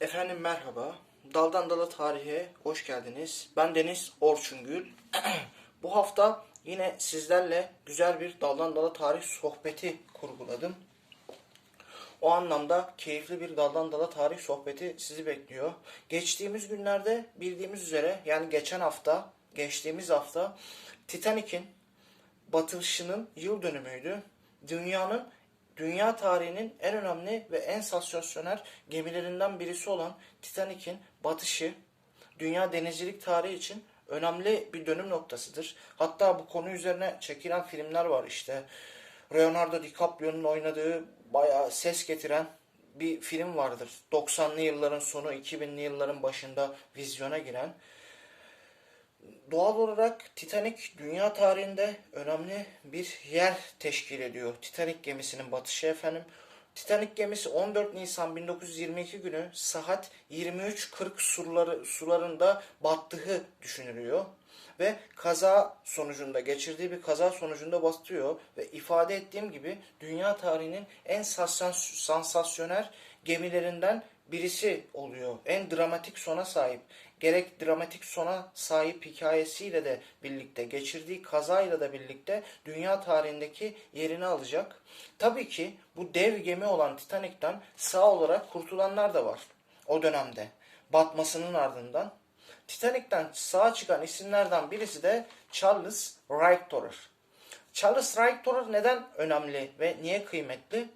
Efendim merhaba. Daldan Dala Tarihe hoş geldiniz. Ben Deniz Orçungül. Bu hafta yine sizlerle güzel bir Daldan Dala Tarih sohbeti kurguladım. O anlamda keyifli bir daldan dala tarih sohbeti sizi bekliyor. Geçtiğimiz günlerde bildiğimiz üzere yani geçen hafta, geçtiğimiz hafta Titanic'in batışının yıl dönümüydü. Dünyanın dünya tarihinin en önemli ve en sansasyonel gemilerinden birisi olan Titanic'in batışı dünya denizcilik tarihi için önemli bir dönüm noktasıdır. Hatta bu konu üzerine çekilen filmler var işte. Leonardo DiCaprio'nun oynadığı bayağı ses getiren bir film vardır. 90'lı yılların sonu 2000'li yılların başında vizyona giren. Doğal olarak Titanic dünya tarihinde önemli bir yer teşkil ediyor. Titanic gemisinin batışı efendim. Titanic gemisi 14 Nisan 1922 günü saat 23.40 suları, sularında battığı düşünülüyor. Ve kaza sonucunda, geçirdiği bir kaza sonucunda batıyor. Ve ifade ettiğim gibi dünya tarihinin en sansas- sansasyonel gemilerinden birisi oluyor. En dramatik sona sahip. Gerek dramatik sona sahip hikayesiyle de birlikte, geçirdiği kazayla da birlikte dünya tarihindeki yerini alacak. Tabii ki bu dev gemi olan Titanic'ten sağ olarak kurtulanlar da var o dönemde. Batmasının ardından. Titanic'ten sağ çıkan isimlerden birisi de Charles Wright-Torer. Charles Wright-Torer neden önemli ve niye kıymetli?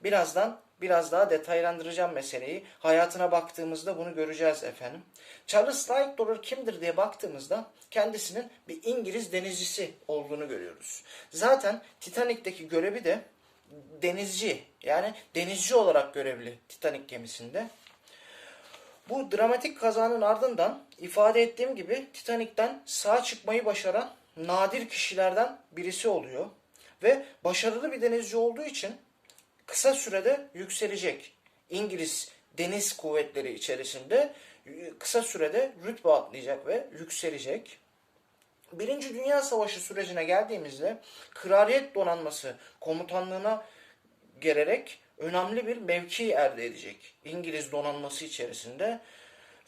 Birazdan biraz daha detaylandıracağım meseleyi. Hayatına baktığımızda bunu göreceğiz efendim. Charles Wright-Torer kimdir diye baktığımızda kendisinin bir İngiliz denizcisi olduğunu görüyoruz. Zaten Titanic'teki görevi de denizci yani denizci olarak görevli Titanic gemisinde. Bu dramatik kazanın ardından ifade ettiğim gibi Titanic'ten sağ çıkmayı başaran nadir kişilerden birisi oluyor. Ve başarılı bir denizci olduğu için kısa sürede yükselecek. İngiliz deniz kuvvetleri içerisinde kısa sürede rütbe atlayacak ve yükselecek. Birinci Dünya Savaşı sürecine geldiğimizde Kraliyet Donanması komutanlığına gelerek önemli bir mevki elde edecek. İngiliz donanması içerisinde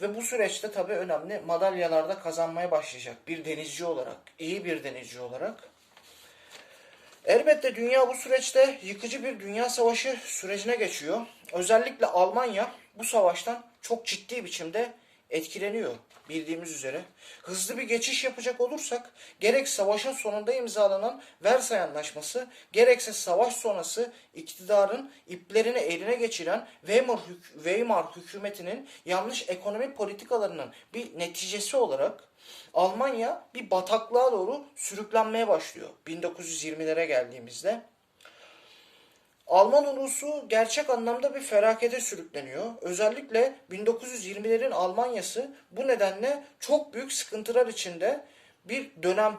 ve bu süreçte tabii önemli madalyalarda kazanmaya başlayacak bir denizci olarak, iyi bir denizci olarak. Elbette dünya bu süreçte yıkıcı bir dünya savaşı sürecine geçiyor. Özellikle Almanya bu savaştan çok ciddi biçimde etkileniyor bildiğimiz üzere. Hızlı bir geçiş yapacak olursak gerek savaşın sonunda imzalanan Versay Anlaşması gerekse savaş sonrası iktidarın iplerini eline geçiren Weimar, Weimar hükümetinin yanlış ekonomi politikalarının bir neticesi olarak Almanya bir bataklığa doğru sürüklenmeye başlıyor 1920'lere geldiğimizde. Alman ulusu gerçek anlamda bir felakete sürükleniyor. Özellikle 1920'lerin Almanyası bu nedenle çok büyük sıkıntılar içinde bir dönem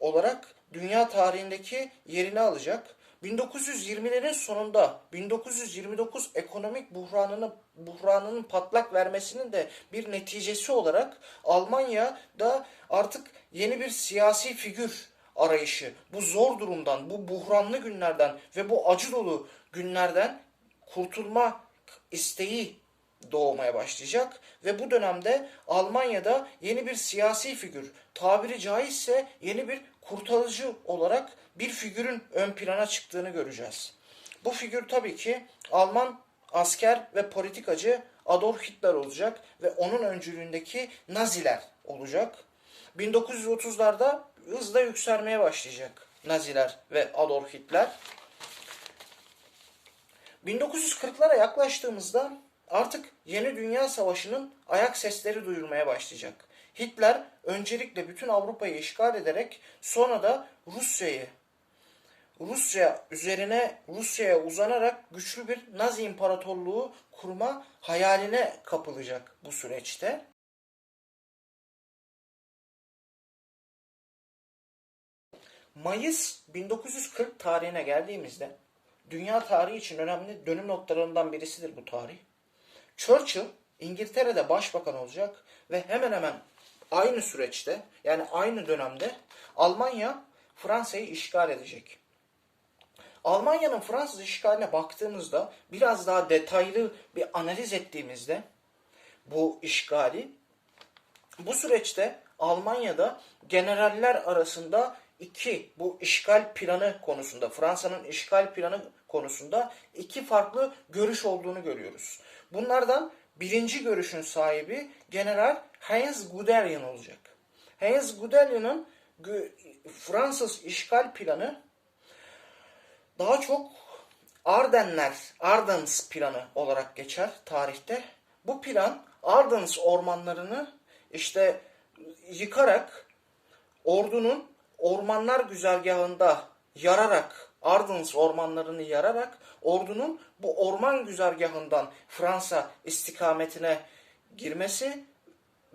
olarak dünya tarihindeki yerini alacak. 1920'lerin sonunda 1929 ekonomik buhranını buhranının patlak vermesinin de bir neticesi olarak Almanya'da artık yeni bir siyasi figür arayışı, bu zor durumdan, bu buhranlı günlerden ve bu acı dolu günlerden kurtulma isteği doğmaya başlayacak ve bu dönemde Almanya'da yeni bir siyasi figür, tabiri caizse yeni bir kurtarıcı olarak bir figürün ön plana çıktığını göreceğiz. Bu figür tabii ki Alman asker ve politikacı Adolf Hitler olacak ve onun öncülüğündeki Naziler olacak. 1930'larda hızla yükselmeye başlayacak Naziler ve Adolf Hitler. 1940'lara yaklaştığımızda artık yeni dünya savaşının ayak sesleri duyulmaya başlayacak. Hitler öncelikle bütün Avrupa'yı işgal ederek sonra da Rusya'yı Rusya üzerine Rusya'ya uzanarak güçlü bir Nazi imparatorluğu kurma hayaline kapılacak bu süreçte. Mayıs 1940 tarihine geldiğimizde dünya tarihi için önemli dönüm noktalarından birisidir bu tarih. Churchill İngiltere'de başbakan olacak ve hemen hemen aynı süreçte yani aynı dönemde Almanya Fransa'yı işgal edecek. Almanya'nın Fransız işgaline baktığımızda biraz daha detaylı bir analiz ettiğimizde bu işgali. Bu süreçte Almanya'da generaller arasında iki bu işgal planı konusunda Fransa'nın işgal planı konusunda iki farklı görüş olduğunu görüyoruz. Bunlardan birinci görüşün sahibi General Heinz Guderian olacak. Heinz Guderian'ın Fransız işgal planı daha çok Ardenler, Ardens planı olarak geçer tarihte. Bu plan Ardens ormanlarını işte yıkarak ordunun ormanlar güzergahında yararak Ardens ormanlarını yararak ordunun bu orman güzergahından Fransa istikametine girmesi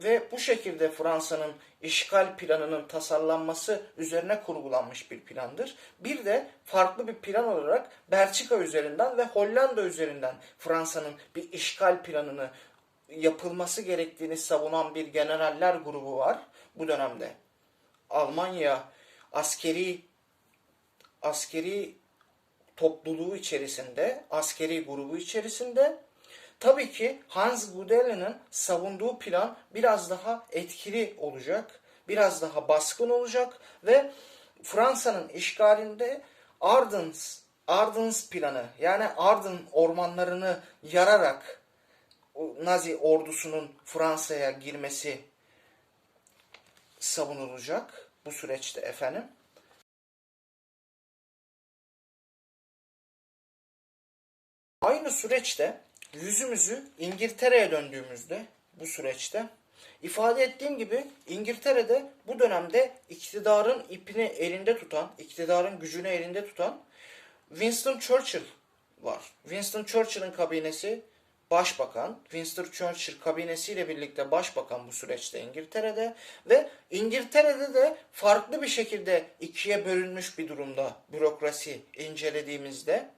ve bu şekilde Fransa'nın işgal planının tasarlanması üzerine kurgulanmış bir plandır. Bir de farklı bir plan olarak Belçika üzerinden ve Hollanda üzerinden Fransa'nın bir işgal planını yapılması gerektiğini savunan bir generaller grubu var bu dönemde. Almanya askeri askeri topluluğu içerisinde, askeri grubu içerisinde tabii ki Hans Guderian'ın savunduğu plan biraz daha etkili olacak, biraz daha baskın olacak ve Fransa'nın işgalinde Ardens, Ardens planı yani Arden ormanlarını yararak Nazi ordusunun Fransa'ya girmesi savunulacak bu süreçte efendim. Aynı süreçte yüzümüzü İngiltere'ye döndüğümüzde bu süreçte ifade ettiğim gibi İngiltere'de bu dönemde iktidarın ipini elinde tutan, iktidarın gücünü elinde tutan Winston Churchill var. Winston Churchill'ın kabinesi başbakan, Winston Churchill kabinesiyle birlikte başbakan bu süreçte İngiltere'de ve İngiltere'de de farklı bir şekilde ikiye bölünmüş bir durumda bürokrasi incelediğimizde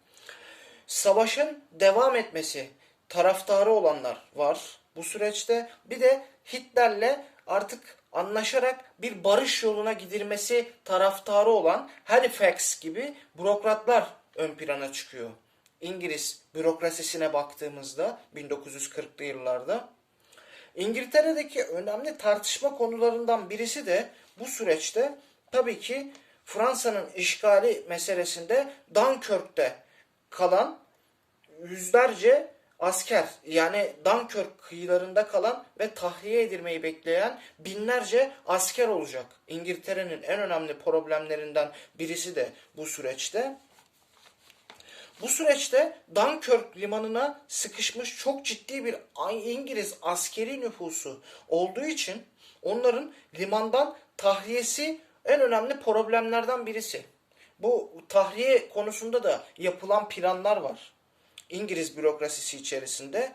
savaşın devam etmesi taraftarı olanlar var bu süreçte. Bir de Hitler'le artık anlaşarak bir barış yoluna gidilmesi taraftarı olan Halifax gibi bürokratlar ön plana çıkıyor. İngiliz bürokrasisine baktığımızda 1940'lı yıllarda İngiltere'deki önemli tartışma konularından birisi de bu süreçte tabii ki Fransa'nın işgali meselesinde Dunkirk'te kalan yüzlerce asker yani Dunkirk kıyılarında kalan ve tahliye edilmeyi bekleyen binlerce asker olacak. İngiltere'nin en önemli problemlerinden birisi de bu süreçte. Bu süreçte Dunkirk limanına sıkışmış çok ciddi bir İngiliz askeri nüfusu olduğu için onların limandan tahliyesi en önemli problemlerden birisi. Bu tahliye konusunda da yapılan planlar var. İngiliz bürokrasisi içerisinde.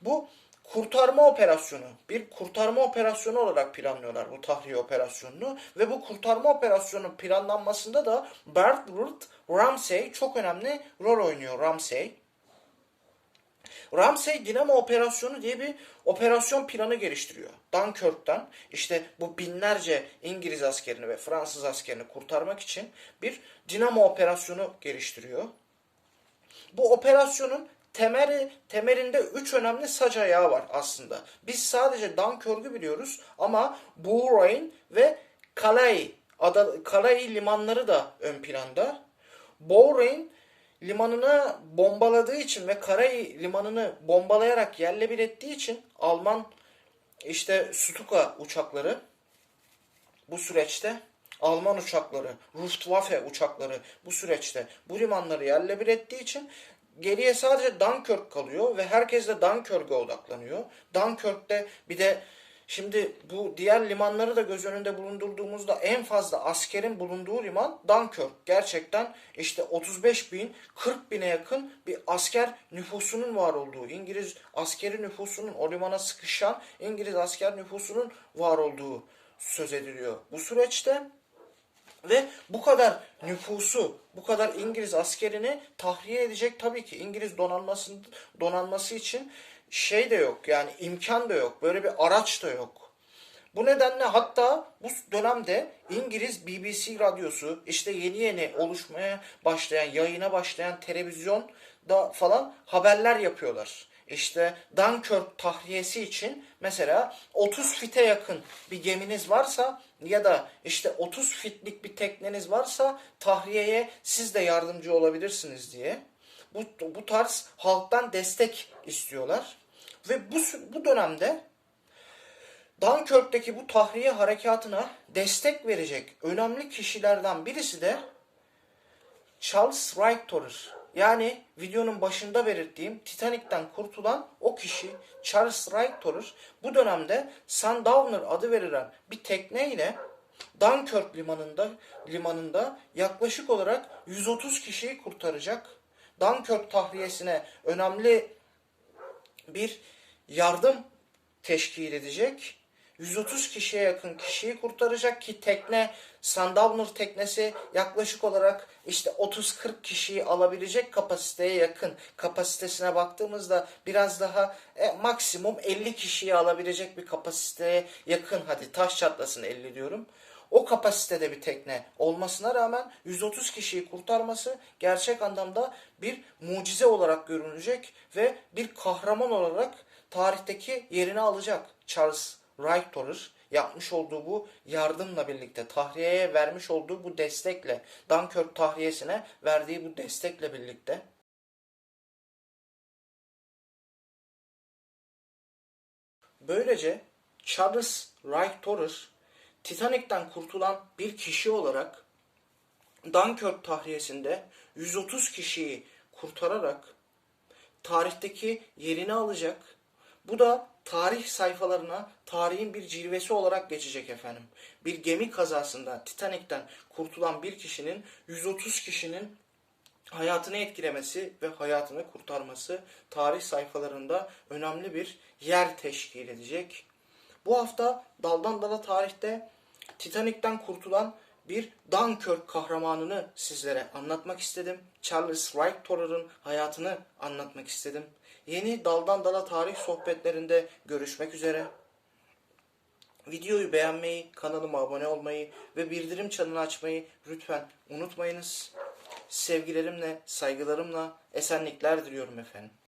Bu kurtarma operasyonu, bir kurtarma operasyonu olarak planlıyorlar bu tahliye operasyonunu ve bu kurtarma operasyonu planlanmasında da Bertrand Ramsay çok önemli rol oynuyor Ramsay. Ramsay Dinamo Operasyonu diye bir operasyon planı geliştiriyor. Dunkirk'ten işte bu binlerce İngiliz askerini ve Fransız askerini kurtarmak için bir Dinamo Operasyonu geliştiriyor. Bu operasyonun temeli, temelinde üç önemli sac ayağı var aslında. Biz sadece Dunkirk'ü biliyoruz ama Bourain ve Calais, ada, Calais limanları da ön planda. Bourain limanını bombaladığı için ve Calais limanını bombalayarak yerle bir ettiği için Alman işte Stuka uçakları bu süreçte Alman uçakları, Luftwaffe uçakları bu süreçte bu limanları yerle bir ettiği için geriye sadece Dunkirk kalıyor ve herkes de Dunkirk'e odaklanıyor. Dunkirk'te bir de şimdi bu diğer limanları da göz önünde bulundurduğumuzda en fazla askerin bulunduğu liman Dunkirk. Gerçekten işte 35 bin, 40 bine yakın bir asker nüfusunun var olduğu, İngiliz askeri nüfusunun o limana sıkışan İngiliz asker nüfusunun var olduğu söz ediliyor. Bu süreçte ve bu kadar nüfusu, bu kadar İngiliz askerini tahliye edecek tabii ki İngiliz donanması, donanması için şey de yok yani imkan da yok. Böyle bir araç da yok. Bu nedenle hatta bu dönemde İngiliz BBC radyosu işte yeni yeni oluşmaya başlayan, yayına başlayan televizyon da falan haberler yapıyorlar. İşte Dunkirk tahriyesi için mesela 30 fite yakın bir geminiz varsa ya da işte 30 fitlik bir tekneniz varsa tahriyeye siz de yardımcı olabilirsiniz diye. Bu, bu tarz halktan destek istiyorlar. Ve bu, bu dönemde Dunkirk'teki bu tahriye harekatına destek verecek önemli kişilerden birisi de Charles Wright Yani videonun başında belirttiğim Titanic'ten kurtulan o kişi Charles Wright bu dönemde Sundowner adı verilen bir tekneyle Dunkirk limanında limanında yaklaşık olarak 130 kişiyi kurtaracak. Dunkirk tahriyesine önemli bir yardım teşkil edecek. 130 kişiye yakın kişiyi kurtaracak ki tekne Sundowner teknesi yaklaşık olarak işte 30-40 kişiyi alabilecek kapasiteye yakın. Kapasitesine baktığımızda biraz daha e, maksimum 50 kişiyi alabilecek bir kapasiteye yakın. Hadi taş çatlasın 50 diyorum. O kapasitede bir tekne olmasına rağmen 130 kişiyi kurtarması gerçek anlamda bir mucize olarak görünecek ve bir kahraman olarak tarihteki yerini alacak Charles Torres yapmış olduğu bu yardımla birlikte tahriyeye vermiş olduğu bu destekle Dunkirk tahriyesine verdiği bu destekle birlikte böylece Charles Wright Torres Titanic'ten kurtulan bir kişi olarak Dunkirk tahriyesinde 130 kişiyi kurtararak tarihteki yerini alacak. Bu da tarih sayfalarına tarihin bir cilvesi olarak geçecek efendim. Bir gemi kazasında Titanic'ten kurtulan bir kişinin 130 kişinin hayatını etkilemesi ve hayatını kurtarması tarih sayfalarında önemli bir yer teşkil edecek. Bu hafta daldan dala tarihte Titanic'ten kurtulan bir Dunkirk kahramanını sizlere anlatmak istedim. Charles Wright Torer'ın hayatını anlatmak istedim. Yeni daldan dala tarih sohbetlerinde görüşmek üzere. Videoyu beğenmeyi, kanalıma abone olmayı ve bildirim çanını açmayı lütfen unutmayınız. Sevgilerimle, saygılarımla esenlikler diliyorum efendim.